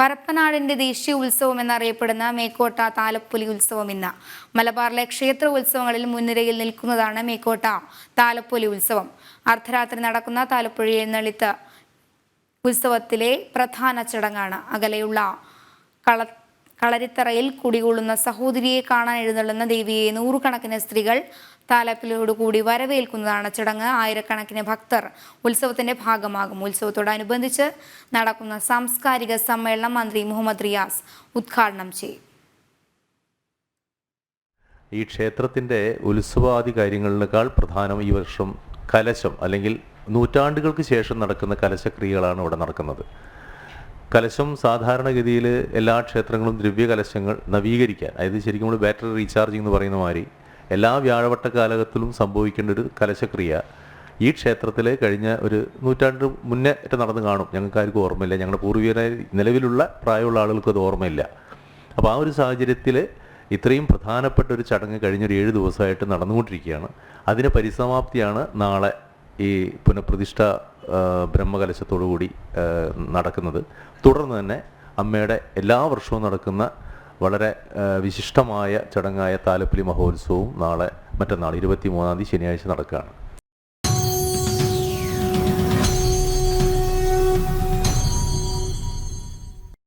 പരപ്പനാടിന്റെ ദേശീയ ഉത്സവം എന്നറിയപ്പെടുന്ന മേക്കോട്ട താലപ്പൊലി ഉത്സവം ഇന്ന്. മലബാറിലെ ക്ഷേത്ര ഉത്സവങ്ങളിൽ മുൻനിരയിൽ നിൽക്കുന്നതാണ് മേക്കോട്ട താലപ്പൊലി ഉത്സവം. അർദ്ധരാത്രി നടക്കുന്ന താലപ്പൊലി എഴുന്നള്ളിത്ത് ഉത്സവത്തിലെ പ്രധാന ചടങ്ങാണ്. അകലെയുള്ള കള കളരിത്തറയിൽ കുടികൊള്ളുന്ന സഹോദരിയെ കാണാൻ എഴുന്നള്ളുന്ന ദേവിയെ നൂറുകണക്കിന് സ്ത്രീകൾ താലപ്പിലോടുകൂടി വരവേൽക്കുന്നതാണ് ചടങ്ങ്. ആയിരക്കണക്കിന് ഭക്തർ ഉത്സവത്തിന്റെ ഭാഗമാകും. ഉത്സവത്തോടനുബന്ധിച്ച് നടക്കുന്ന സാംസ്കാരിക സമ്മേളനം മന്ത്രി മുഹമ്മദ് റിയാസ് ഉദ്ഘാടനം ചെയ്യും. ഈ ക്ഷേത്രത്തിന്റെ ഉത്സവാദി കാര്യങ്ങളിനേക്കാൾ പ്രധാനം ഈ വർഷം കലശം അല്ലെങ്കിൽ നൂറ്റാണ്ടുകൾക്ക് ശേഷം നടക്കുന്ന കലശക്രിയകളാണ് ഇവിടെ നടക്കുന്നത്. കലശം സാധാരണഗതിയിൽ എല്ലാ ക്ഷേത്രങ്ങളും ദ്രവ്യ കലശങ്ങൾ നവീകരിക്കാൻ അതായത് ശരിക്കും നമ്മൾ ബാറ്ററി റീചാർജിംഗ് എന്ന് പറയുന്ന മാതിരി എല്ലാ വ്യാഴവട്ട കാലഘട്ടത്തിലും സംഭവിക്കേണ്ട ഒരു കലശക്രിയ ഈ ക്ഷേത്രത്തിലെ കഴിഞ്ഞ ഒരു നൂറ്റാണ്ട് മുന്നേ നടന്നു കാണും. ഞങ്ങൾക്ക് ആർക്കും ഓർമ്മയില്ല. ഞങ്ങളുടെ പൂർവികരായ നിലവിലുള്ള പ്രായമുള്ള ആളുകൾക്ക് അത് ഓർമ്മയില്ല. അപ്പോൾ ആ ഒരു സാഹചര്യത്തിൽ ഇത്രയും പ്രധാനപ്പെട്ട ഒരു ചടങ്ങ് കഴിഞ്ഞൊരു ഏഴ് ദിവസമായിട്ട് നടന്നുകൊണ്ടിരിക്കുകയാണ്. അതിന് പരിസമാപ്തിയാണ് നാളെ ഈ പുനഃപ്രതിഷ്ഠ ആ, ബ്രഹ്മകലശത്തോടു കൂടി ആ, നടക്കുന്നത്. തുടർന്ന് തന്നെ അമ്മയുടെ എല്ലാ വർഷവും നടക്കുന്ന വളരെ വിശിഷ്ടമായ ചടങ്ങായ താലപ്പൊലി മഹോത്സവവും നാളെ മറ്റന്നാൾ ഇരുപത്തി മൂന്നാം തീയതി ശനിയാഴ്ച നടക്കുകയാണ്.